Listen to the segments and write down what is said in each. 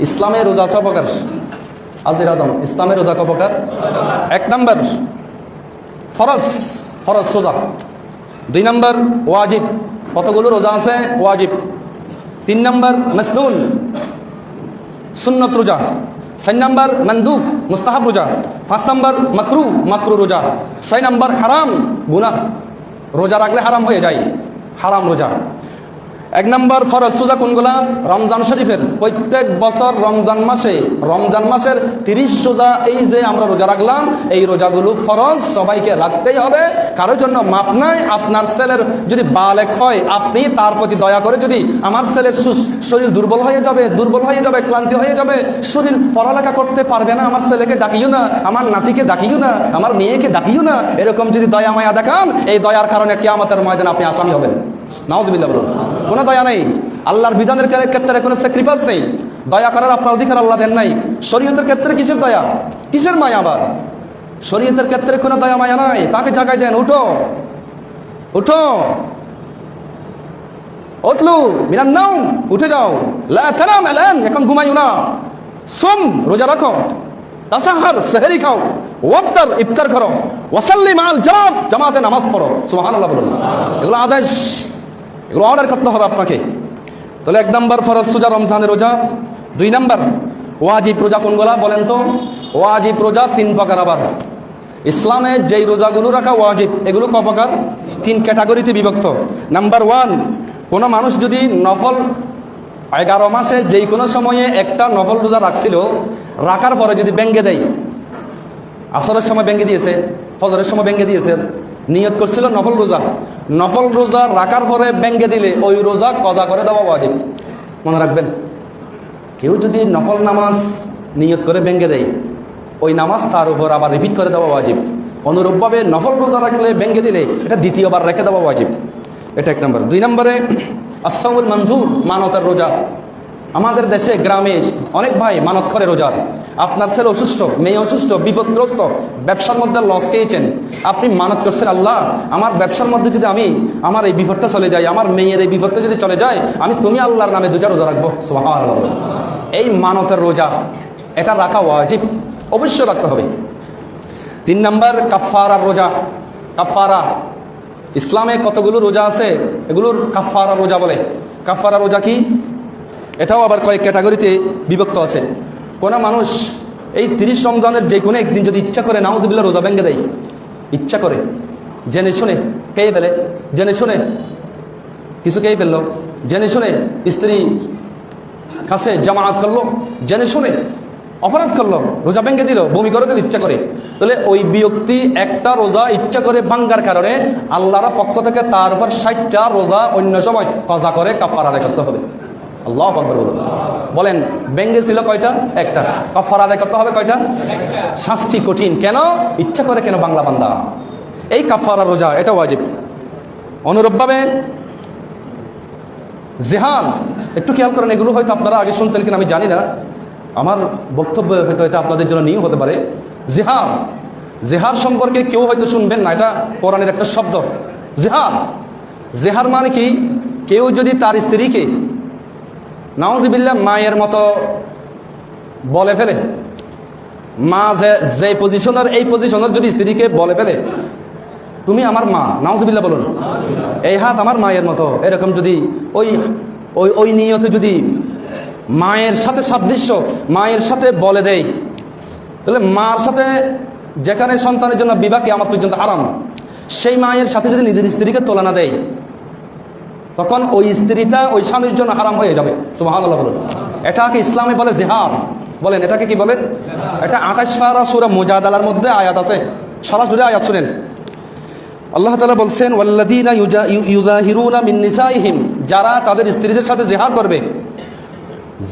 ইসলামের রোজা ছ প্রকার আজির আদম ইসলামের রোজা ক এক নম্বর, ফরজ ফরজ রোজা। দুই নম্বর, ওয়াজিব। কতগুলো রোজা আছে? ওয়াজিব। তিন নম্বর মাসনুন সুন্নত রোজা। চার নম্বর, মন্দুব, মুস্তাহাব রোজা। পাঁচ নম্বর, মাকরু মাকরু রোজা। ছয় নম্বর, হারাম, গুনাহ। রোজা রাখলে হারাম হয়ে যায়। হারাম রোজা। এক নম্বর ফরজ রোজা কোনগুলা? রমজান শরীফের। প্রত্যেক বছর রমজান মাসে, রমজান মাসের তিরিশ সোজা এই যে আমরা রোজা রাখলাম, এই রোজাগুলো ফরজ সবাইকে রাখতেই হবে। কারোর জন্য মাপ নাই, আপনার ছেলের যদি বালেক হয়, আপনি তার প্রতি দয়া করে যদি আমার ছেলের শরীর দুর্বল হয়ে যাবে, দুর্বল হয়ে যাবে, ক্লান্তি হয়ে যাবে, শরীর পড়ালেখা করতে পারবে না, আমার ছেলেকে ডাকিও না, আমার নাতিকে ডাকিও না, আমার মেয়েকে ডাকিও না, এরকম যদি দয়া মায়া দেখান, এই দয়ার কারণে কিয়ামতের ময়দান আপনি আসামি হবেন। নাউজবিল্লাহ বলুন। কোনো দয়া নেই। আল্লাহর বিধানের ক্ষেত্রে- কোনো স্যাক্রিফাইস নেই। দয়া করার আপনার অধিকার আল্লাহ দেন নাই। শরীয়তের ক্ষেত্রে কিসের দয়া? কিসের মায়া আবার? শরীয়তের ক্ষেত্রে কোনো দয়া মায়া নাই। তাকে জাগাই দেন, উঠো। উঠো। ওতলু মিনান নাও উঠে যাও। আলান, এখন ঘুমাইও না। সোম, রোজা রাখো। তাসাহার, সেহরি খাও। ওয়াফতার, ইফতার করো। ওয়াসাল্লি মাল জামাত নামাজ পড়ো। সুবহানাল্লাহ বলুন। এগুলো আদেশ। এগুলো অর্ডার করতে হবে আপনাকে। তাহলে এক নম্বর ফরজ সোজা, রমজানের রোজা। দুই নম্বর ওয়াজিব রোজা কোনগুলা বলেন তো? ওয়াজিব রোজা তিন প্রকার আবার। ইসলামে যেই রোজাগুলো রাখা ওয়াজিব, এগুলো ক প্রকার? তিন ক্যাটাগরিতে বিভক্ত। নাম্বার ওয়ান, কোনো মানুষ যদি নফল এগারো মাসে যেই কোনো সময়ে একটা নফল রোজা রাখছিল, রাখার পরে যদি ব্যাঙ্গে দেয়, আসরের সময় ব্যাঙ্গে দিয়েছে, ফজরের সময় ব্যাঙ্গে দিয়েছে নিয়ত করছিল নফল রোজা। নফল রোজা রাখার পরে ব্যাঙ্গে দিলে ওই রোজা কজা করে দেওয়া ওয়াজিব। মনে রাখবেন, কেউ যদি নফল নামাজ নিয়ত করে ব্যাঙ্গে দেয়, ওই নামাজ তার উপর আবার রিপিট করে দেওয়া ওয়াজিব। অনুরূপভাবে নফল রোজা রাখলে ব্যাঙ্গে দিলে এটা দ্বিতীয়বার রেখে দেওয়া ওয়াজিব। এটা এক নম্বর। দুই নম্বরে আসামুল মঞ্জুর মানতের রোজা। আমাদের দেশে গ্রামে অনেক ভাই মানত করে রোজার আপনার ছেলে অসুস্থ, মেয়ে অসুস্থ, বিপদগ্রস্ত, ব্যবসার মধ্যে লস খেয়েছেন। আপনি মানত করছেন, আল্লাহ, আমার ব্যবসার মধ্যে যদি আমি আমার এই বিপদটা চলে যায়, আমার মেয়ের এই বিপদটা যদি চলে যায়, আমি তুমি আল্লাহর নামে দুটা রোজা রাখব। এই মানতের রোজা, এটা রাখা ওয়াজিব। অবশ্যই রাখতে হবে। তিন নম্বর কাফারা রোজা। কাফারা ইসলামে কতগুলো রোজা আছে? এগুলোর কাফারা রোজা বলে। কাফারা রোজা কি? এটাও আবার কয়েক ক্যাটাগরিতে বিভক্ত আছে। কোনো মানুষ এই তিরিশ রমজানের যে কোনো একদিন যদি ইচ্ছা করে নাউজবিল্লা রোজা ভেঙে দেয়, ইচ্ছা করে, জেনে শুনে পেয়ে ফেলে, জেনে শুনে কিছু খেয়ে ফেলল, জেনে শুনে স্ত্রী কাছে জামানত করল, জেনে শুনে অপরাধ করল, রোজা ভেঙে দিল, বমি করে দিল, ইচ্ছা করে। তাহলে ওই ব্যক্তি একটা রোজা ইচ্ছা করে ভাঙ্গার কারণে আল্লাহর পক্ষ থেকে তার উপর ষাটটা রোজা অন্য সময় কজা করে কাফার করতে হবে। আল্লাহ আকবর বলুন। বলেন, ব্যঙ্গে ছিল কয়টা? একটা। কফার আদায় করতে হবে কয়টা? শাস্তি কঠিন। কেন? ইচ্ছা করে কেন বাংলা বান্দা? এই কাফারা রোজা, এটা ওয়াজিব। অনুরূপভাবে জেহাদ, একটু খেয়াল করেন, এগুলো হয়তো আপনারা আগে শুনছেন কিনা আমি জানি না। আমার বক্তব্য হয়তো এটা আপনাদের জন্য নিয়েও হতে পারে। জেহাদ জেহার সম্পর্কে কেউ হয়তো শুনবেন না, এটা কোরআনের একটা শব্দ। জেহাদ জেহার মানে কি? কেউ যদি তার স্ত্রীকে নাওজিবিল্লা মায়ের মতো বলে ফেলে। মা যে যে পজিশনের এই পজিশনের যদি স্ত্রীকে বলে ফেলে তুমি আমার মা নাওজিবিল্লা বলুন। এই হাত আমার মায়ের মতো। এরকম যদি ওই ওই ওই নিয়তে যদি মায়ের সাথে সাদৃশ্য মায়ের সাথে বলে দেয় তাহলে মার সাথে যেখানে সন্তানের জন্য বিবাহকে আমার পর্যন্ত আরাম সেই মায়ের সাথে যদি নিজের স্ত্রীকে তুলনা দেয় তখন ওই স্ত্রীটা ওই স্বামীর জন্য হারাম হয়ে যাবে। সুবহানাল্লাহ বলুন। এটাকে ইসলামে বলে জেহাদ। বলেন, এটাকে কি বলেন? এটা আকাশ ফারা সুরা মুজাদালার মধ্যে আয়াত আছে। সরাসরি আয়াত শুনেন। আল্লাহ তালা বলছেন ওয়াল্লাদিনা যারা তাদের স্ত্রীদের সাথে জেহার করবে।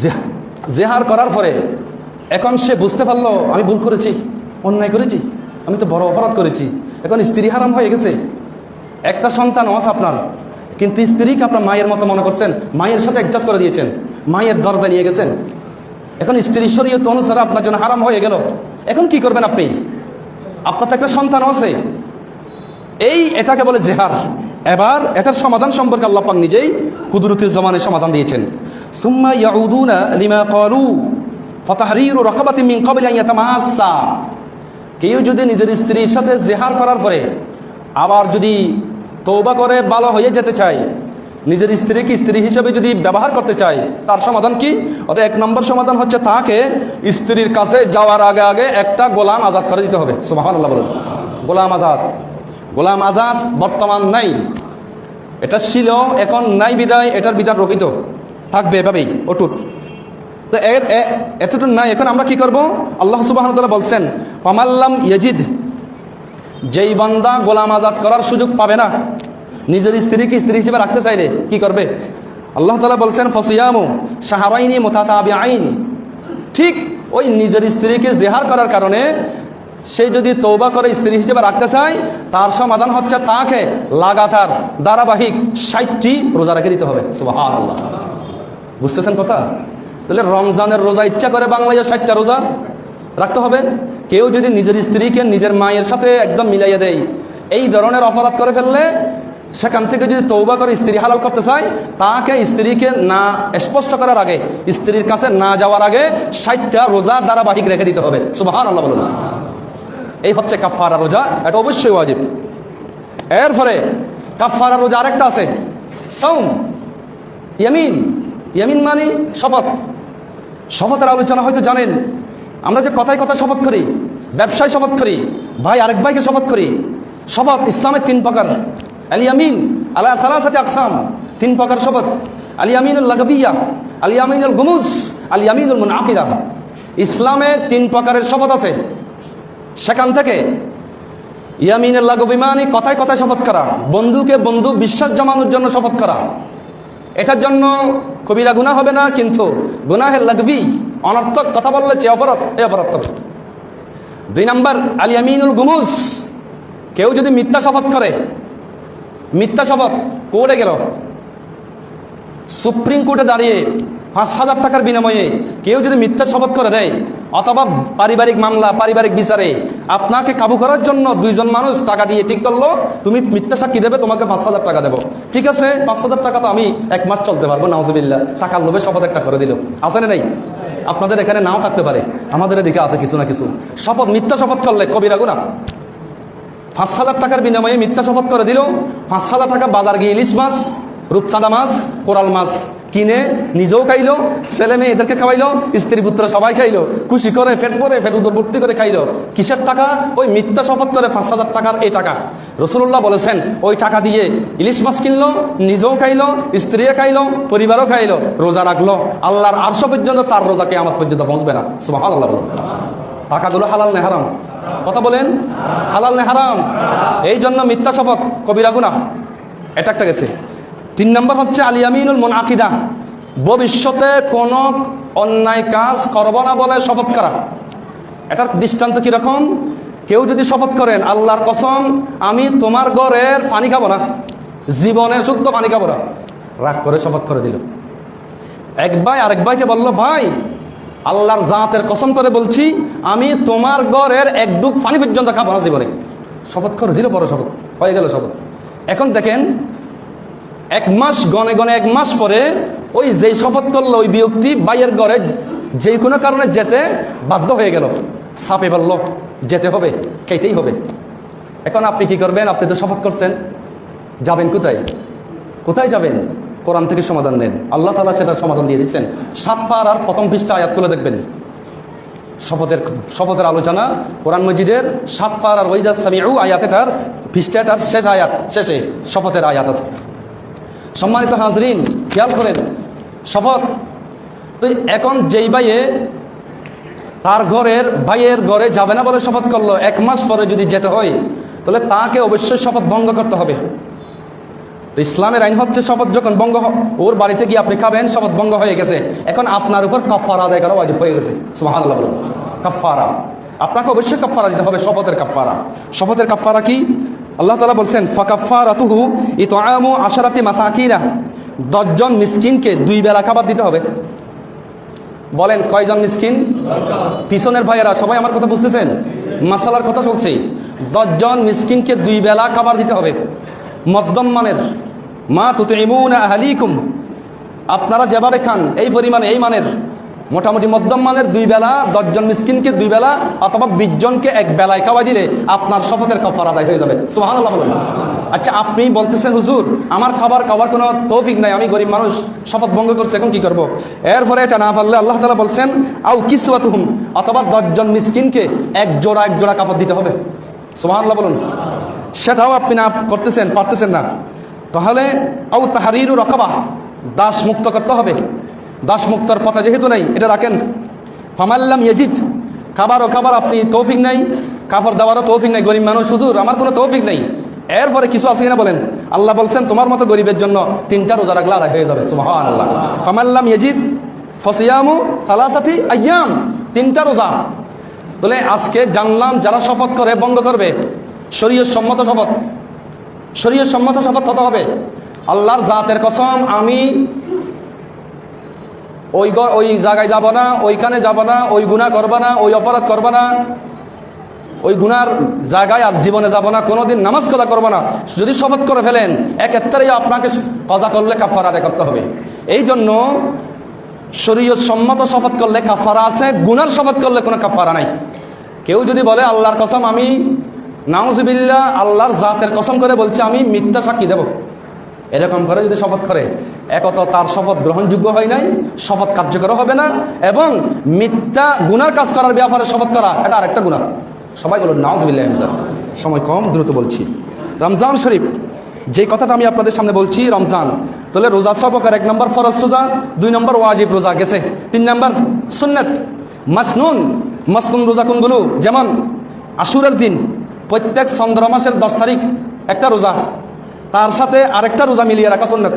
জেহ- জেহার করার পরে এখন সে বুঝতে পারল, আমি ভুল করেছি, অন্যায় করেছি, আমি তো বড় অপরাধ করেছি, এখন স্ত্রী হারাম হয়ে গেছে। একটা সন্তান আছে আপনার কিন্তু স্ত্রীকে আপনার মায়ের মতো মনে করছেন? মায়ের সাথে অ্যাডজাস্ট করে দিয়েছেন। মায়ের দরজা নিয়ে গেছেন। এখন স্ত্রী শরীয়ত অনুসারে আপনার জন্য হারাম হয়ে গেল। এখন কি করবেন আপনি? আপনার তো একটা সন্তান আছে। এই এটাকে বলে জেহার। এবার এটার সমাধান সম্পর্কে আল্লাহ পাক নিজেই কুদরতির জমানের সমাধান দিয়েছেন। সুম্মা ইয়াউদুনা লিমা ক্বালু ফতাহরির রকবাতি মিন কবিল ইয়াতামাসা কেউ যদি নিজের স্ত্রীর সাথে জেহার করার পরে আবার যদি তৌবা করে ভালো হয়ে যেতে চায় নিজের স্ত্রীকে স্ত্রী হিসেবে যদি ব্যবহার করতে চাই, তার সমাধান কি? অর্থাৎ এক নম্বর সমাধান হচ্ছে তাকে স্ত্রীর কাছে যাওয়ার আগে আগে একটা গোলাম আজাদ করে দিতে হবে। বলুন। গোলাম আজাদ। গোলাম আজাদ বর্তমান নাই। এটা ছিল এখন নাই বিদায়, এটার বিধান রহিত থাকবে এভাবেই, অটুট। তো এর এতটুকু নাই, এখন আমরা কি করব? আল্লাহ সুবাহ বলছেন, ফামাল্লাম ইয়াজিদ যেই বান্দা গোলাম আজাদ করার সুযোগ পাবে না, নিজের স্ত্রীকে স্ত্রী হিসেবে রাখতে চাইলে কি করবে? আল্লাহ তালা বলছেন, ফসিয়ামু সাহারাইনি মোতাতাবি আইন ঠিক ওই নিজের স্ত্রীকে জেহার করার কারণে সে যদি তৌবা করে স্ত্রী হিসেবে রাখতে চায়, তার সমাধান হচ্ছে তাকে লাগাতার ধারাবাহিক ষাটটি রোজা রেখে দিতে হবে। বুঝতেছেন কথা? তাহলে রমজানের রোজা ইচ্ছা করে বাংলায় ষাটটা রোজা রাখতে হবে। কেউ যদি নিজের স্ত্রীকে নিজের মায়ের সাথে একদম মিলাইয়া দেয়, এই ধরনের অপরাধ করে ফেললে সেখান থেকে যদি তৌবা করে স্ত্রী হালাল করতে চায়, তাকে স্ত্রীকে না স্পষ্ট করার আগে, স্ত্রীর কাছে না যাওয়ার আগে ষাটটা রোজা ধারাবাহিক রেখে দিতে হবে। সুবাহান আল্লাহ বলুন। এই হচ্ছে কাফারা রোজা, এটা অবশ্যই ওয়াজিব। এরপরে কাফারা রোজা আরেকটা আছে। সৌম ইয়ামিন। ইয়ামিন মানে শপথ। শপথের আলোচনা হয়তো জানেন আমরা যে কথায় কথা শপথ করি, ব্যবসায় শপথ করি, ভাই আরেক ভাইকে শপথ করি, শপথ ইসলামের তিন প্রকার। আলিয়ামিন আল্লাহ সাথে আকসাম, তিন প্রকার শপথ। আলিয়ামিনুল লাগবিয়া আলিয়ামিনুল গুমুজ আলিয়ামিনুল মুন আকিদা ইসলামে তিন প্রকারের শপথ আছে। সেখান থেকে ইয়ামিনের লাগবি মানে কথায় কথায় শপথ করা, বন্ধুকে বন্ধু বিশ্বাস জমানোর জন্য শপথ করা। এটার জন্য কবিরা গুণা হবে না, কিন্তু গুনাহের লাগবি অনর্থক কথা বললে যে অপরাধ, এই অপরাধ দুই নম্বর, আলী আমিনুল গুমুজ। কেউ যদি মিথ্যা শপথ করে, মিথ্যা শপথ কোর্টে গেল, সুপ্রিম কোর্টে দাঁড়িয়ে পাঁচ হাজার টাকার বিনিময়ে কেউ যদি মিথ্যা শপথ করে দেয়, অথবা পারিবারিক মামলা, পারিবারিক বিচারে আপনাকে কাবু করার জন্য দুইজন মানুষ টাকা দিয়ে ঠিক করল, তুমি মিথ্যা সাক্ষী দেবে, তোমাকে পাঁচ হাজার টাকা দেবো। ঠিক আছে, পাঁচ হাজার টাকা তো আমি এক মাস চলতে পারব নাউজবিল্লা টাকার লোভে শপথ একটা করে দিল। আছে না নেই? আপনাদের এখানে নাও থাকতে পারে। আমাদের এদিকে আছে কিছু না কিছু। শপথ, মিথ্যা শপথ করলে কবিরা গুণা পাঁচ হাজার টাকার বিনিময়ে মিথ্যা শপথ করে দিল। পাঁচ হাজার টাকা বাজার গিয়ে ইলিশ মাছ, রূপচাঁদা মাছ, কোরাল মাছ। কিনে নিজেও খাইলো, ছেলে মেয়ে এদেরকে খাওয়াইলো, স্ত্রী পুত্র সবাই খাইলো, খুশি করে, ফেট পরে ফেট উদর ভর্তি করে খাইলো। কিসের টাকা? ওই মিথ্যা শপথ করে পাঁচ হাজার টাকার এই টাকা। রসুল্লাহ বলেছেন, ওই টাকা দিয়ে ইলিশ মাছ কিনলো, নিজেও খাইলো, স্ত্রীও খাইলো, পরিবারও খাইলো, রোজা রাখল। আল্লাহর আরশো পর্যন্ত তার রোজাকে আমার পর্যন্ত পৌঁছবে না। সুবাহ আল্লাহ টাকাগুলো হালাল নে হারাম? কথা বলেন, হালাল নে হারাম? এই জন্য মিথ্যা শপথ, কবিরা গুনা এটা একটা গেছে। তিন নম্বর হচ্ছে আলিয়ামিনুল মন আকিদা ভবিষ্যতে কোনো অন্যায় কাজ করব না বলে শপথ করা। এটার দৃষ্টান্ত কীরকম কেউ যদি শপথ করেন, আল্লাহর কসম, আমি তোমার ঘরের পানি খাব না। জীবনে শুদ্ধ পানি খাব না। রাগ করে শপথ করে দিল। এক ভাই আরেক ভাইকে বলল, ভাই, আল্লাহর জাতের কসম করে বলছি, আমি তোমার ঘরের এক ডুব পানি পর্যন্ত খাব না জীবনে। শপথ করে দিল, বড় শপথ। হয়ে গেল শপথ। এখন দেখেন এক মাস গনে গনে এক মাস পরে ওই যেই শপথ করল ওই ব্যক্তি বাইয়ের ঘরে যে কোনো কারণে যেতে বাধ্য হয়ে গেল। সাপে বলল, যেতে হবে খেতেই হবে। এখন আপনি কি করবেন? আপনি তো শপথ করছেন। যাবেন কোথায়? কোথায় যাবেন? কোরআন থেকে সমাধান নেন। আল্লাহ তালা সেটার সমাধান দিয়ে দিচ্ছেন। সাতফার আর প্রথম পৃষ্ঠা আয়াত করে দেখবেন। শপথের শপথের আলোচনা কোরআন মজিদের সাতফার আর ওইদাস সামিউ আয়াতেটার পৃষ্ঠাটার শেষ আয়াত, শেষে শপথের আয়াত আছে। সম্মানিত হাজরিন, খেয়াল করেন, শপথ। তো এখন যেই ভাইয়ে তার ঘরের, ভাইয়ের ঘরে যাবে না বলে শপথ করল, এক মাস পরে যদি যেতে হয়, তাহলে তাকে অবশ্যই শপথ ভঙ্গ করতে হবে। তো ইসলামের আইন হচ্ছে শপথ যখন ভঙ্গ ওর বাড়িতে গিয়ে আপনি খাবেন, শপথ ভঙ্গ হয়ে গেছে। এখন আপনার উপর কাফারা আদায় করা ওয়াজিব হয়ে গেছে। বলুন। কাফারা আপনাকে অবশ্যই কাফারা দিতে হবে, শপথের কাফারা শপথের কাফারা কি? আল্লাহ তালা বলছেন ফাকাফারাতুহু ইতআমু আশারাতি মাসাকিনা। দশজন মিসকিনকে দুই বেলা খাবার দিতে হবে। বলেন, কয়জন মিসকিন? পিছনের ভাইয়েরা, সবাই আমার কথা বুঝতেছেন? মাসালার কথা চলছে দশজন মিসকিনকে দুই বেলা খাবার দিতে হবে। মধ্যম মানের, মা তুতে ইমুন আহলিকুম। আপনারা যেভাবে খান, এই পরিমাণে এই মানের। মোটামুটি মধ্যম মানের দুই বেলা, দশজন মিসকিনকে দুই বেলা, অথবা বিশ জনকে এক বেলায় খাওয়া দিলে আপনার শপথের কফার আদায় হয়ে যাবে। সুহান বলেন। আচ্ছা আপনি বলতেছেন, হুজুর, আমার খাবার খাবার কোনো তৌফিক নাই, আমি গরিব মানুষ, শপথ ভঙ্গ করছে, এখন কি করব? এরপরে এটা না পারলে আল্লাহ তালা বলছেন আউ কিসুয়াত হুম অথবা দশজন মিসকিনকে এক জোড়া এক জোড়া কাপড় দিতে হবে। সুহান বলুন। সেটাও আপনি না করতেছেন, পারতেছেন না। তাহলে আউ তাহারিরু রকাবা, দাস মুক্ত করতে হবে। দাস মুক্তর কথা যেহেতু নাই, এটা রাখেন। ফামাল্লাম ইয়েজিদ, খাবার ও খাবার আপনি তৌফিক নাই কাপড় দাবারও তৌফিক নাই, গরিব মানুষ, হুজুর, আমার কোনো তৌফিক নেই। এরপরে কিছু আছে কিনা বলেন? আল্লাহ বলছেন, তোমার মতো গরিবের জন্য তিনটা রোজা রাখলে আদায় হয়ে যাবে। সুবহান আল্লাহ ফামাল্লাম ইয়েজিদ, ফসিয়ামু সালাসাথি আয়াম তিনটা রোজা। তাহলে আজকে জানলাম যারা শপথ করে, বন্ধ করবে। শরীয় সম্মত শপথ। শরীয় সম্মত শপথ হতে হবে? আল্লাহর জাতের কসম, আমি ওই ওই জায়গায় যাব না, ওইখানে যাব না, ওই গুণা করবা না, ওই অপরাধ করবা না। ওই গুনার জায়গায় আর জীবনে যাব না, কোনোদিন নামাজ কজা করব না। যদি শপথ করে ফেলেন এক একেত্তরেই আপনাকে কজা করলে কাফারা আদায় করতে হবে। এই জন্য শরীয়ত সম্মত শপথ করলে কাফারা আছে, গুনার শপথ করলে কোনো কাফারা নাই। কেউ যদি বলে, আল্লাহর কসম, আমি নাউজবিল্লা আল্লাহর জাতের কসম করে বলছে, আমি মিথ্যা সাক্ষী দেব। এরকম করে যদি শপথ করে, একত তার শপথ গ্রহণযোগ্য হয় নাই, শপথ কার্যকর হবে না এবং মিথ্যা গুনার কাজ করার ব্যাপারে শপথ করা, এটা আরেকটা গুণা সবাই বলুন, নাউজবিল্লাহ সময় কম, দ্রুত বলছি। রমজান শরীফ যে কথাটা আমি আপনাদের সামনে বলছি, রমজান, তাহলে রোজা সবকার এক নম্বর ফরজ রোজা, দুই নম্বর ওয়াজিব রোজা গেছে, তিন নম্বর সুন্নত, মাসনুন মাসনুন রোজা কোনগুলো? যেমন আশুরের দিন, প্রত্যেক চন্দ্র মাসের দশ তারিখ একটা রোজা তার সাথে আরেকটা রোজা মিলিয়ে রাখা সুন্নত।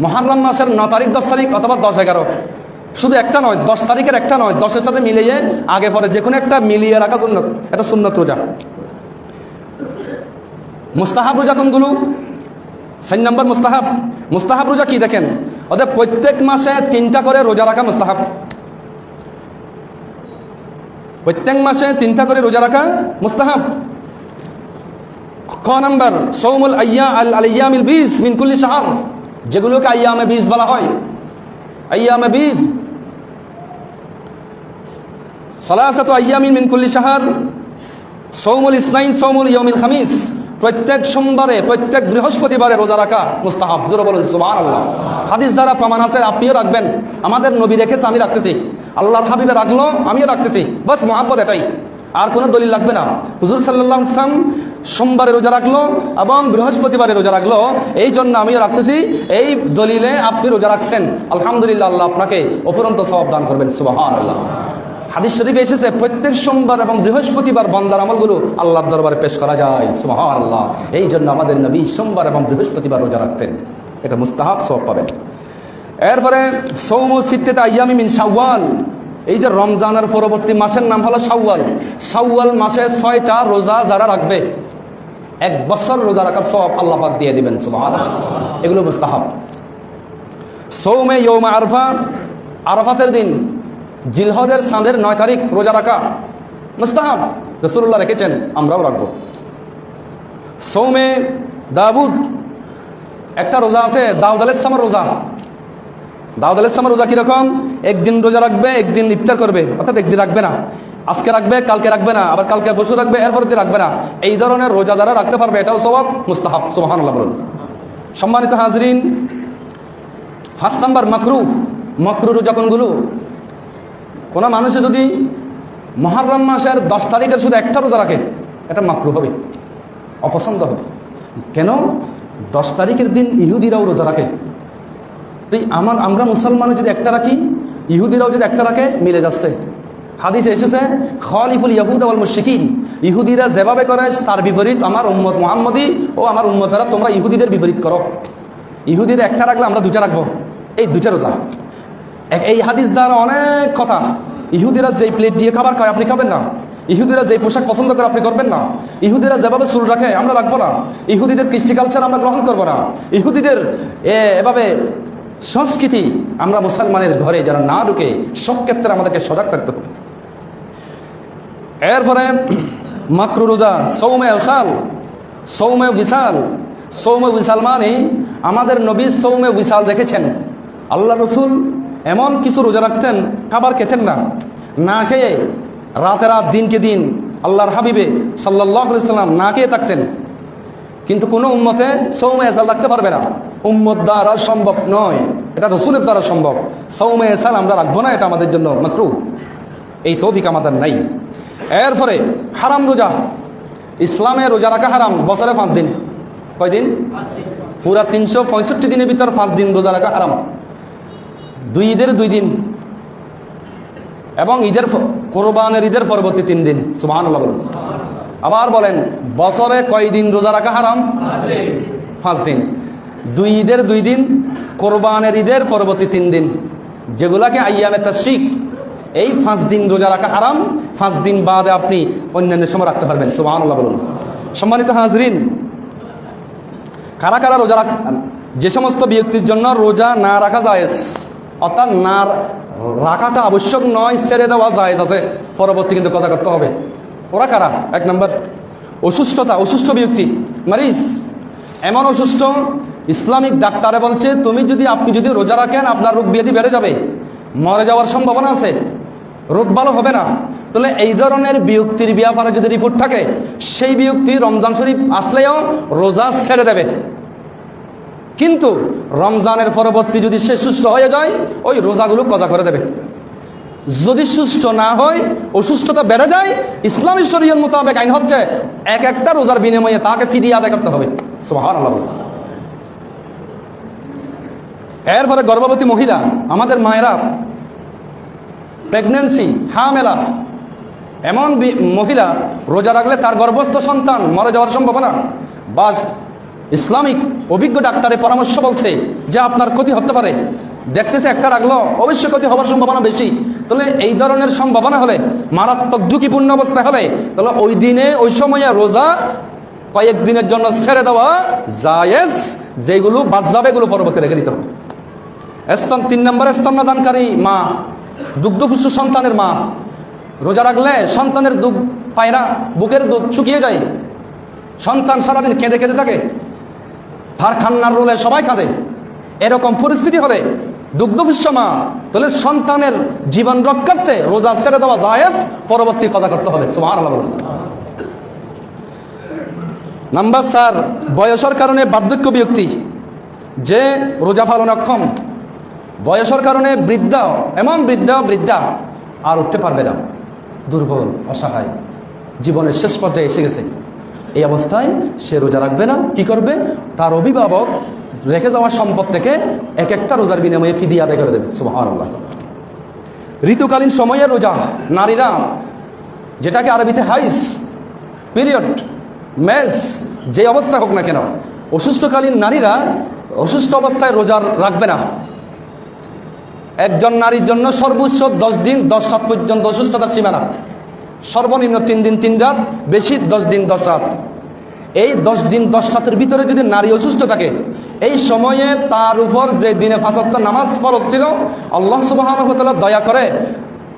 মহারম মাসের ন তারিখ, দশ তারিখ অথবা দশ এগারো। শুধু একটা নয়, দশ তারিখের একটা নয়, দশের সাথে মিলিয়ে আগে পরে যে কোনো একটা মিলিয়ে রাখা সুন্নত, এটা সুন্নত রোজা। মুস্তাহাব রোজা কোনগুলো? সাইন নাম্বার মুস্তাহাব। মুস্তাহাব রোজা কি দেখেন? ওদের প্রত্যেক মাসে তিনটা করে রোজা রাখা মুস্তাহাব। প্রত্যেক মাসে তিনটা করে রোজা রাখা মুস্তাহাব। ক নাম্বার? সৌমুল আইয়া আল আলিয়ামিল বীজ মিনকুল্লি সাহাব যেগুলোকে আইয়ামে বীজ বলা হয়। আইয়ামে বীজ। সলাসাত আইয়ামিন মিনকুল্লি সাহার সৌমুল ইসনাইন, সৌমুল ইয়মিল খামিস। প্রত্যেক সোমবারে, প্রত্যেক বৃহস্পতিবারে রোজা রাখা মুস্তাহাব। জোরে বলুন সুবহান আল্লাহ হাদিস দ্বারা প্রমাণ আছে, আপনিও রাখবেন। আমাদের নবী রেখেছে আমি রাখতেছি। আল্লাহর হাবিবে রাখল, আমিও রাখতেছি। বাস, মহাব্বত এটাই। আর কোনো দলিল লাগবে না। হুজুর সাল্লাহ ইসলাম সোমবারে রোজা রাখল এবং বৃহস্পতিবারে রোজা রাখল। এই জন্য আমিও রাখতেছি, এই দলিলে আপনি রোজা রাখছেন। আলহামদুলিল্লাহ আল্লাহ আপনাকে অফুরন্ত সবাব দান করবেন সুবাহান আল্লাহ হাদিস শরীফে এসেছে, প্রত্যেক সোমবার এবং বৃহস্পতিবার বান্দার আমলগুলো আল্লাহর দরবারে পেশ করা যায় সুবহান আল্লাহ এই জন্য আমাদের নবী সোমবার এবং বৃহস্পতিবার রোজা রাখতেন। এটা মুস্তাহাব সব পাবেন। এরপরে সৌমু সিদ্দিত আয়ামি মিন শাওয়াল। এই যে রমজানের পরবর্তী মাসের নাম হলো শাওয়াল। শাওয়াল মাসে ছয়টা রোজা যারা রাখবে, এক বছর রোজা রাখার সব আল্লাহ পাক দিয়ে দিবেন সুবহান এগুলো মুস্তাহাব। সৌমে ইয়ৌমা আরফা, আরফাতের দিন জিলহদের চাঁদের নয় তারিখ রোজা রাখা, মুস্তাহাব। রসুল্লাহ রেখেছেন, আমরাও রাখব। সৌমে দাবুদ একটা রোজা আছে, দাউদ আলাইসলামের রোজা। দাউদ আলাইসলামের রোজা কীরকম? একদিন রোজা রাখবে, একদিন ইফতার করবে। অর্থাৎ একদিন রাখবে না। আজকে রাখবে, কালকে রাখবে না। আবার কালকে পরশু রাখবে এরপর দিন রাখবে না। এই ধরনের রোজা যারা রাখতে পারবে, এটাও সবাব মুস্তাহাব। সোহান আল্লাহ বলুন। সম্মানিত হাজরিন ফার্স্ট নাম্বার মাকরু। মকরু রোজা কোনগুলো? কোনো মানুষে যদি মহারম মাসের দশ তারিখের শুধু একটা রোজা রাখে, এটা মাকরু হবে, অপছন্দ হবে। কেন? দশ তারিখের দিন ইহুদিরাও রোজা রাখে। তুই আমার, আমরা মুসলমানও যদি একটা রাখি, ইহুদিরাও যদি একটা রাখে, মিলে যাচ্ছে। হাদিসে এসেছে, খলিফুল ইয়াহুদ আল মুশিকিন ইহুদিরা যেভাবে করে, তার বিপরীত আমার উম্মত মোহাম্মদী ও আমার উম্মতারা, তোমরা ইহুদিদের বিপরীত করো। ইহুদিরা একটা রাখলে আমরা দুটা রাখব। এই দুটা রোজা। এই হাদিস দ্বারা অনেক কথা। ইহুদিরা যেই প্লেট দিয়ে খাবার খায়, আপনি খাবেন না। ইহুদিরা যেই পোশাক পছন্দ করে, আপনি করবেন না। ইহুদিরা যেভাবে চুল রাখে, আমরা রাখব না। ইহুদিদের কৃষ্টি কালচার আমরা গ্রহণ করব না। ইহুদিদের এভাবে সংস্কৃতি আমরা মুসলমানের ঘরে যারা না ঢুকে, সব ক্ষেত্রে আমাদেরকে সজাগ থাকতে হবে। এরপরে, মাকরু রোজা, সৌমে উসাল সৌমে বিশাল সৌমে বিশাল মানে আমাদের নবী সৌমে বিশাল দেখেছেন আল্লাহ রসুল এমন কিছু রোজা রাখতেন, খাবার খেতেন না। না খেয়ে রাতে রাত দিনকে দিন আল্লাহর হাবিবে সাল্লাহ সাল্লাম না খেয়ে থাকতেন। কিন্তু কোনো উম্মতে সৌমে এসাল রাখতে পারবে না। উম্মত দ্বারা সম্ভব নয়। এটা রসুলের দ্বারা সম্ভব। সৌমে এসাল আমরা রাখব না, এটা আমাদের জন্য মাকরু এই তৌফিক আমাদের নাই। এরপরে হারাম রোজা। ইসলামে রোজা রাখা হারাম, বছরে পাঁচ দিন। কয়দিন? পুরা তিনশো পঁয়ষট্টি দিনের ভিতর পাঁচ দিন রোজা রাখা হারাম। দুই ঈদের দুই দিন। এবং ঈদের কোরবানের ঈদের পরবর্তী তিন দিন। সুবাহ আবার বলেন, বছরে কয় দিন রোজা রাখা হারাম? পাঁচ দিন। দুই ঈদের দুই দিন, কোরবানের ঈদের পরবর্তী তিন দিন। যেগুলাকে আইয়ামে শিখ এই পাঁচ দিন রোজা রাখা হারাম, পাঁচ দিন বাদে আপনি অন্যান্য সময় রাখতে পারবেন। সুবাহ বলুন। সম্মানিত হাজরিন, কারা কারা রোজা রাখ যে সমস্ত ব্যক্তির জন্য রোজা না রাখা যায় অর্থাৎ না রাখাটা আবশ্যক নয়, ছেড়ে দেওয়া যায় আছে, পরবর্তী কিন্তু কথা করতে হবে। ওরা কারা? এক নম্বর, অসুস্থতা, অসুস্থ ব্যক্তি মারিস এমন অসুস্থ, ইসলামিক ডাক্তারে বলছে, তুমি যদি, আপনি যদি রোজা রাখেন, আপনার রোগ ব্যাধি বেড়ে যাবে। মরে যাওয়ার সম্ভাবনা আছে। রোগ ভালো হবে না। তাহলে এই ধরনের বিয়ক্তির ব্যাপারে যদি রিপোর্ট থাকে, সেই বিয়ক্তি রমজান শরীফ আসলেও রোজা ছেড়ে দেবে। কিন্তু রমজানের পরবর্তী যদি সে সুস্থ হয়ে যায়, ওই রোজাগুলো কজা করে দেবে? যদি সুস্থ না হয়, অসুস্থতা বেড়ে যায়, ইসলামী শরীয়ত মোতাবেক আইন হচ্ছে এক একটা রোজার বিনিময়ে তাকে ফিরিয়ে আদায় করতে হবে। সুবহানাল্লাহ এরপরে গর্ভবতী মহিলা, আমাদের মায়েরা প্রেগনেন্সি হামেলা, এমন মহিলা রোজা রাখলে তার গর্ভস্থ সন্তান মরে যাওয়ার সম্ভাবনা। বা ইসলামিক অভিজ্ঞ ডাক্তারের পরামর্শ বলছে যে আপনার ক্ষতি হতে পারে। দেখতেছে একটা রাখল অবশ্যই ক্ষতি হওয়ার সম্ভাবনা বেশি। তাহলে এই ধরনের সম্ভাবনা হলে, মারাত্মক ঝুঁকিপূর্ণ অবস্থা হলে, তাহলে ওই দিনে, ওই সময়ে রোজা কয়েকদিনের জন্য ছেড়ে দেওয়া জায়েজ, যেগুলো বাদ যাবে, এগুলো পরবর্তী রেখে দিতে হবে। স্তন, তিন নম্বর স্তন্যদানকারী মা দুগ্ধপুষ্ট সন্তানের মা। রোজা রাখলে সন্তানের দুধ পায় না বুকের দুধ শুকিয়ে যায়। সন্তান সারাদিন কেঁদে কেঁদে থাকে। তার খান্নার রোলে সবাই কাঁদে। এরকম পরিস্থিতি হলে দুগ্ধপুষ্য মা তাহলে সন্তানের জীবন রক্ষার্থে রোজা ছেড়ে দেওয়া জায়েজ, পরবর্তী কথা করতে হবে নাম্বার চার, বয়সের কারণে বার্ধক্য ব্যক্তি যে রোজা পালন অক্ষম, বয়সের কারণে বৃদ্ধা, এমন বৃদ্ধা বৃদ্ধা আর উঠতে পারবে না, দুর্বল, অসহায়, জীবনের শেষ পর্যায়ে এসে গেছে। এই অবস্থায় সে রোজা রাখবে না, কি করবে? তার অভিভাবক রেখে যাওয়ার সম্পদ থেকে এক একটা রোজার বিনিময়ে ফিদি আদায় করে দেবে সুবাহ ঋতুকালীন সময়ে রোজা, নারীরা যেটাকে আরবিতে হাইস, পিরিয়ড মেস যে অবস্থা হোক না কেন, অসুস্থকালীন নারীরা অসুস্থ অবস্থায় রোজা রাখবে না। একজন নারীর জন্য সর্বোচ্চ দশ দিন, দশ রাত পর্যন্ত অসুস্থতার সীমানা। সর্বনিম্ন তিন দিন, তিন রাত, বেশি দশ দিন, দশ রাত। এই দশ দিন, দশ রাতের ভিতরে যদি নারী অসুস্থ থাকে, এই সময়ে তার উপর যে দিনে ফাঁসত্ব নামাজ ফরজ ছিল, আল্লাহ সুবাহ দয়া করে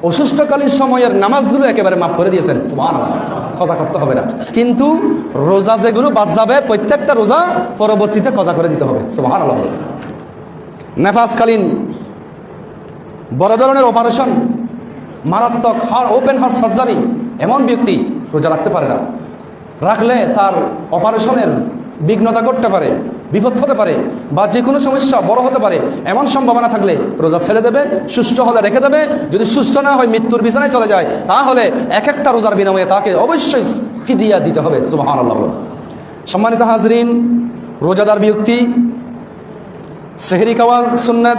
অসুস্থকালীন সময়ের নামাজগুলো একেবারে মাফ করে দিয়েছেন। কজা করতে হবে না। কিন্তু রোজা যেগুলো বাদ যাবে, প্রত্যেকটা রোজা পরবর্তীতে কজা করে দিতে হবে। সুবাহ নেফাসকালীন বড় ধরনের অপারেশন মারাত্মক হার ওপেন হার্ট সার্জারি এমন ব্যক্তি রোজা রাখতে পারে না। রাখলে তার অপারেশনের বিঘ্নতা করতে পারে, বিপদ হতে পারে বা যে কোনো সমস্যা বড় হতে পারে। এমন সম্ভাবনা থাকলে রোজা ছেড়ে দেবে সুস্থ হলে রেখে দেবে। যদি সুস্থ না হয়, মৃত্যুর বিছানায় চলে যায়, তাহলে এক একটা রোজার বিনিময়ে তাকে অবশ্যই ফিদিয়া দিতে হবে সুবাহ সম্মানিত হাজরিন, রোজাদার ব্যক্তি সেহরি খাওয়া সুন্নাত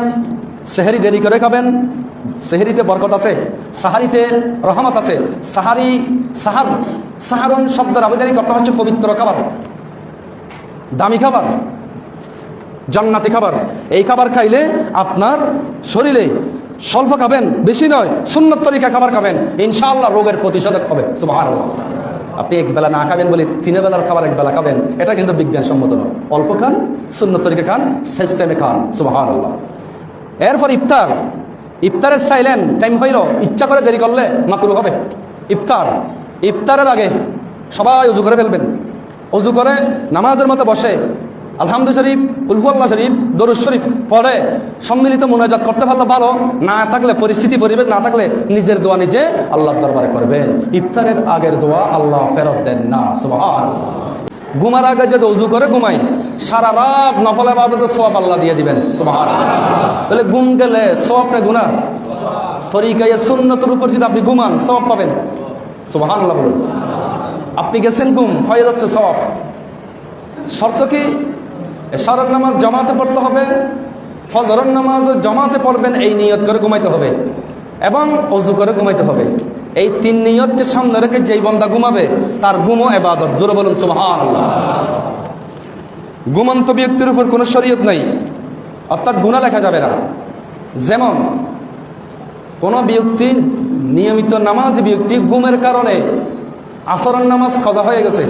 সেহরি দেরি করে খাবেন, সেহরিতে বরকত আছে, সাহারিতে রহমত আছে। সাহারি সাহার সাহারন শব্দের আবেদনই কথা হচ্ছে পবিত্র খাবার, দামি খাবার, জান্নাতি খাবার। এই খাবার খাইলে আপনার শরীরে স্বল্প খাবেন, বেশি নয়, সুন্নত তরিকা খাবার খাবেন। ইনশাআল্লাহ রোগের প্রতিষেধক হবে, সুবহানাল্লাহ। আপনি এক বেলা না খাবেন বলে তিনে বেলার খাবার এক বেলা খাবেন, এটা কিন্তু বিজ্ঞানসম্মত নয়। অল্প খান, সুন্নত তরিকা খান টাইমে খান, সুবহানাল্লাহ। এরপর ইফতার। ইফতারের চাইলেন টাইম হইল, ইচ্ছা করে দেরি করলে মাকরু হবে। ইফতার। ইফতারের আগে সবাই উজু করে ফেলবেন। অজু করে নামাজের মতো বসে আলহামদু শরীফ উলফুল্লাহ শরীফ, দরুদ শরীফ পড়ে সম্মিলিত মোনাজাত করতে পারলে ভালো, না থাকলে পরিস্থিতি, পরিবেশ না থাকলে নিজের দোয়া নিজে আল্লাহ দরবারে করবেন। ইফতারের আগের দোয়া আল্লাহ ফেরত দেন না ঘুমার আগে যদি উজু করে ঘুমাই, সারা রাত নফল আবাদতের সব আল্লাহ দিয়ে দিবেন সুবহান তাহলে গুম গেলে সবটা গুণা তরিকায় সুন্নতের উপর যদি আপনি ঘুমান, সব পাবেন। সুবহান বলুন। আপনি গেছেন গুম হয়ে যাচ্ছে সব। শর্ত কি? এশারের নামাজ জমাতে পড়তে হবে, ফজরের নামাজ জমাতে পড়বেন, এই নিয়ত করে ঘুমাইতে হবে। এবং অজু করে ঘুমাইতে হবে। এই তিন নিয়তকে সামনে রেখে যেই বন্দা ঘুমাবে, তার ঘুমও এবাদত। জোরে বলুন সুবহান ঘুমন্ত ব্যক্তির উপর কোনো শরীয়ত নেই। অর্থাৎ গুণা লেখা যাবে না। যেমন, কোনো ব্যক্তি নিয়মিত নামাজ ব্যক্তি গুমের কারণে আসরণ নামাজ খজা হয়ে গেছে,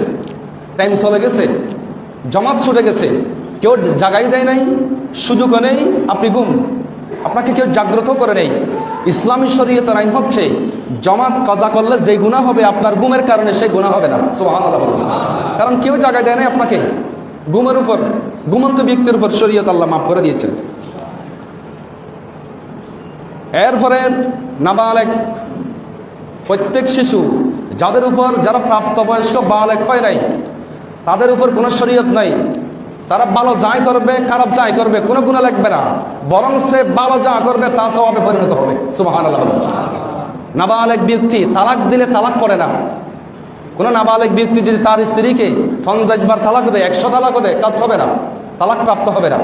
টাইম চলে গেছে, জমাত ছুটে গেছে, কেউ জাগাই দেয় নাই, সুযোগও নেই, আপনি গুম আপনাকে কেউ জাগ্রত করে নেই। ইসলামী শরীয়তের আইন হচ্ছে, জমাত কজা করলে যে গুণা হবে আপনার গুমের কারণে সেই গুণা হবে না। বলুন। কারণ কেউ জাগাই দেয় নাই আপনাকে। গুমের উপর। ঘুমন্ত ব্যক্তির উপর শরীয়ত আল্লাহ মাফ করে দিয়েছেন। এরপরে নাবালেক প্রত্যেক শিশু যাদের উপর যারা প্রাপ্তবয়স্ক বালেক হয় নাই, তাদের উপর কোনো শরীয়ত নাই। তারা ভালো যাই করবে, খারাপ যাই করবে, কোনো গুণা লাগবে না। বরং সে ভালো যা করবে, তা স্বভাবে পরিণত হবে। নাবালেক ব্যক্তি তালাক দিলে তালাক করে না। কোনো নাবালেক ব্যক্তি যদি তার স্ত্রীকে পঞ্চাশ বার তালাক দেয়, একশো তালাক দেয়, কাজ হবে না। তালাক প্রাপ্ত হবে না।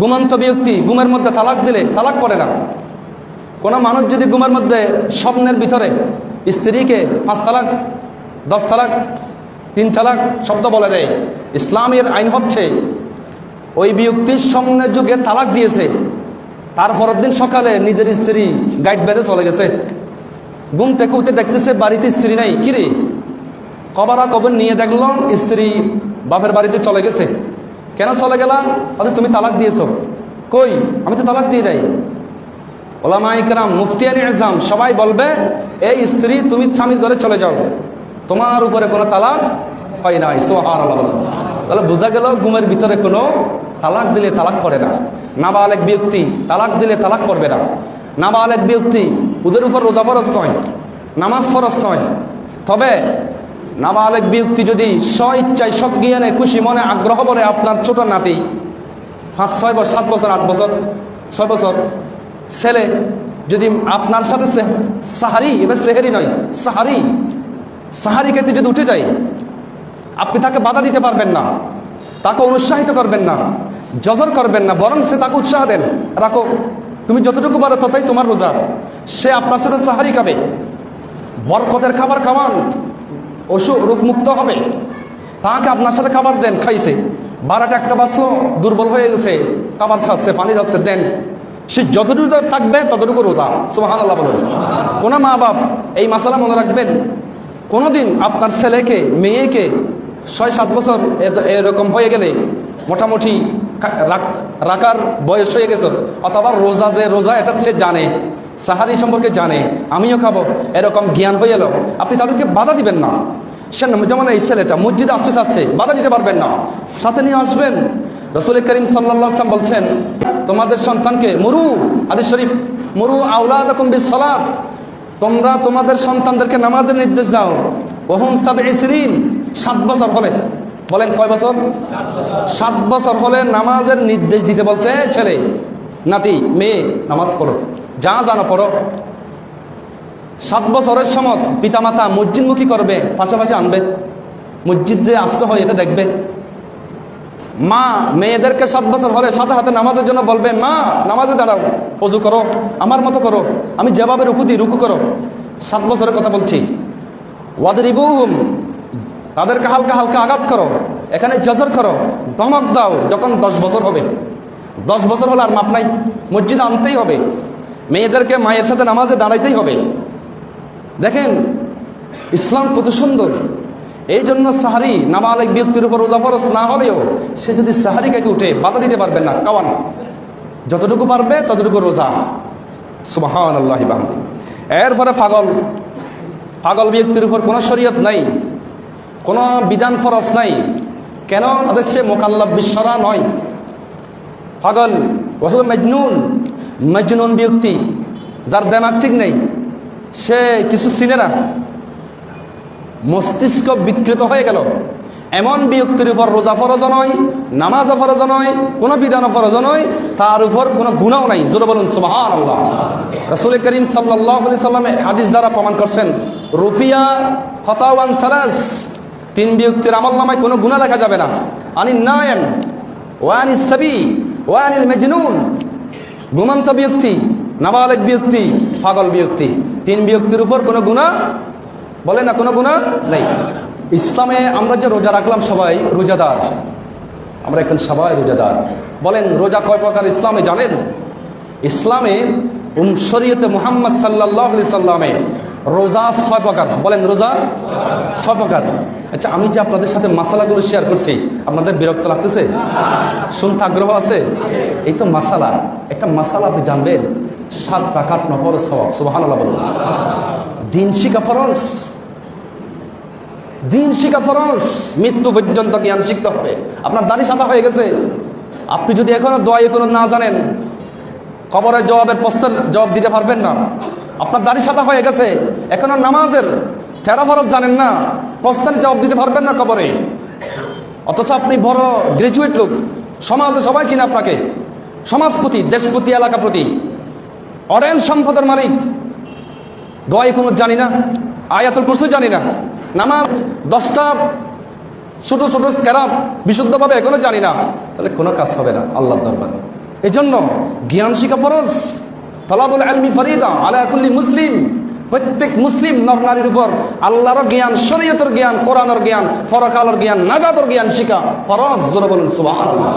গুমান্ত ব্যক্তি গুমের মধ্যে তালাক দিলে তালাক করে না। কোনো মানুষ যদি গুমের মধ্যে স্বপ্নের ভিতরে স্ত্রীকে পাঁচ তালাক, দশ তালাক, তিন তালাক শব্দ বলে দেয়, ইসলামের আইন হচ্ছে ওই ব্যক্তির স্বপ্নের যুগে তালাক দিয়েছে, তার পরের দিন সকালে নিজের স্ত্রী গাইড বেঁধে চলে গেছে। ঘুম থেকে উঠে দেখতেছে বাড়িতে স্ত্রী নাই। কিরে কবারা কবর নিয়ে দেখলাম স্ত্রী বাপের বাড়িতে চলে গেছে। কেন চলে গেলাম অথচ তুমি তালাক দিয়েছ। কই? আমি তো তালাক দিয়ে যাই ওলামা ইকরাম মুফতিয়ানি এজাম সবাই বলবে, এই স্ত্রী, তুমি স্বামীর ঘরে চলে যাও। তোমার উপরে কোনো তালাক হয় নাই। সোহার। তাহলে বোঝা গেল গুমের ভিতরে কোনো তালাক দিলে তালাক করে না। নাবালেক ব্যক্তি তালাক দিলে তালাক করবে না। নাবালেক ব্যক্তি ওদের উপর রোজা ফরজ নয়, নামাজ ফরজ নয়। তবে নাবালেক ব্যক্তি যদি স্ব ইচ্ছায় সব জ্ঞানে খুশি মনে, আগ্রহ বলে আপনার ছোট নাতি, পাঁচ, ছয় বছর, সাত বছর, আট বছর, ছয় বছর, ছেলে যদি আপনার সাথে সাহারি, এবার সেহেরি নয়, সাহারি সাহারি খেতে যদি উঠে যায়, আপনি তাকে বাধা দিতে পারবেন না, তাকে অনুৎসাহিত করবেন না জজর করবেন না, বরং সে তাকে উৎসাহ দেন, রাখো, তুমি যতটুকু পারো ততই তোমার রোজা, সে আপনার সাথে সাহারি খাবে, বরকতের খাবার খাওয়ান অসুখ রোগমুক্ত হবে। তাকে আপনার সাথে খাবার দেন, খাইছে। বারোটা একটা বাঁচলো, দুর্বল হয়ে গেছে। খাবার ছাড়ছে পানি যাচ্ছে, দেন। সে যতটুকু থাকবে, ততটুকু রোজা। সুবাহান আল্লাহ বলুন। কোনো মা বাপ এই মাসালা মনে রাখবেন? কোনোদিন আপনার ছেলেকে, মেয়েকে ছয়, সাত বছর এরকম হয়ে গেলে মোটামুটি রাখ- রাখার বয়স হয়ে গেছে, অথবা রোজা যে রোজা, এটা সে জানে সাহারি সম্পর্কে জানে, আমিও খাব, এরকম জ্ঞান হয়ে এলো। আপনি তাদেরকে বাধা দিবেন না। সে যেমন এই ছেলেটা, মসজিদে আসতে চাচ্ছে বাধা দিতে পারবেন না। সাথে নিয়ে আসবেন। রসুল করিম সাল্লাম বলছেন, তোমাদের সন্তানকে মরু আদি শরীফ, মরু আউলাদ সলাদ তোমরা তোমাদের সন্তানদেরকে নামাজের নির্দেশ দাও। ওহম সাব সাত বছর হলে। বলেন কয় বছর? সাত বছর হলে নামাজের নির্দেশ দিতে বলছে, "এই ছেলে, নাতি, মেয়ে, নামাজ পড়ো। যা জানো পড়ো। সাত বছরের সময় পিতামাতা মসজিদমুখী করবে, পাশাপাশি আনবে। মসজিদ যে আসতে হয়, এটা দেখবে। মা, মেয়েদেরকে সাত বছর হলে সাথে হাতে নামাজের জন্য বলবে, মা, নামাজে দাঁড়াও, অজু করো, আমার মতো করো, আমি যেভাবে রুকু দিই, রুকু করো। সাত বছরের কথা বলছি। ওয়াদরিবুহুম, তাদেরকে হালকা হালকা আঘাত করো, এখানে জজর করো, ধমক দাও, যখন দশ বছর হবে। দশ বছর হলে আর মাপ নাই, মসজিদ আনতেই হবে। মেয়েদেরকে মায়ের সাথে নামাজে দাঁড়াইতেই হবে। দেখেন, ইসলাম কত সুন্দর। এই জন্য সাহারি নাবালেক ব্যক্তির উপর রোজা না হলেও সে যদি সাহারি খাইতে উঠে বাধা দিতে পারবেন না, কাওয়ান। যতটুকু পারবে, ততটুকু রোজা। সুবাহান আল্লাহ এরপরে পাগল। পাগল ব্যক্তির উপর কোনো শরীয়ত নাই, কোনো বিধান ফরজ নাই। কেন? তাদের সে মোকাল্লাব বিশ্বরা নয়। পাগল ওহ মজনুন। মজনুন ব্যক্তি, যার দেমাগ ঠিক নেই। সে কিছু চিনে না। মস্তিষ্ক বিকৃত হয়ে গেল। এমন ব্যক্তির উপর রোজা ফরজ নয় নামাজ ফরজ নয়, কোনো বিধান ফরজ নয়, তার উপর কোনো গুণাও নাই। জোরে বলুন সুবাহান আল্লাহ রসুল করিম সাল্লাহ সাল্লামে হাদিস দ্বারা প্রমাণ করছেন, রুফিয়া ফতাওয়ান সালাস, তিন ব্যক্তির আমল নামায় কোনো গুণা দেখা যাবে না। আনি নায়ন ওয়ানি সাবি, ওয়ানিল মেজনুন। ঘুমন্ত ব্যক্তি নাবালেক ব্যক্তি পাগল ব্যক্তি তিন ব্যক্তির উপর কোনো গুণা বলে না, কোনো গুণা নেই। ইসলামে আমরা যে রোজা রাখলাম সবাই রোজাদার। আমরা এখন সবাই রোজাদার। বলেন, রোজা কয় প্রকার ইসলামে জানেন? ইসলামে শরীয়তে মোহাম্মদ সাল্লাহ সাল্লামে রোজা ছয় প্রকার। বলেন, রোজা ছয় প্রকার। আচ্ছা আমি যে আপনাদের সাথে মাসালাগুলো শেয়ার করছি, আপনাদের বিরক্ত লাগতেছে? শুনতে আগ্রহ আছে? এই তো মাসালা। একটা মাসালা আপনি জানবেন। সাত টাকার নফর সবাব সুবাহান দিন শিখা ফরজ। দিন শিখা ফরজ। মৃত্যু পর্যন্ত জ্ঞান শিখতে হবে। আপনার দাড়ি সাদা হয়ে গেছে। আপনি যদি এখনও দোয়াই কোনো না জানেন, কবরের জবাবের প্রশ্নের জবাব দিতে পারবেন না। আপনার দাড়ি সাদা হয়ে গেছে। এখনও নামাজের তেরো ফরজ জানেন না। প্রশ্নের জবাব দিতে পারবেন না কবরে। অথচ আপনি বড় গ্রাজুয়েট লোক। সমাজে সবাই চিনে আপনাকে। সমাজপতি, দেশপতি, এলাকাপতি। অরেন সম্পদের মালিক। দোয়াই কোনো জানি না, আয়াতুল কুরসি জানি না, নামাজ দশটা ছোট ছোট কেরাত বিশুদ্ধভাবে এখনও জানি না, তাহলে কোনো কাজ হবে না, আল্লাহর দরবারে। এই জন্য জ্ঞান শিখা ফরজ, তলাবুল আলমি ফরিদা, আলা কুল্লি মুসলিম, প্রত্যেক মুসলিম নর নারীর উপর আল্লাহর জ্ঞান, শরীয়তের জ্ঞান, কোরআনের জ্ঞান, ফরকালের জ্ঞান, নাজাতের জ্ঞান শিখা ফরজ, জোরে বলুন সুবহানাল্লাহ।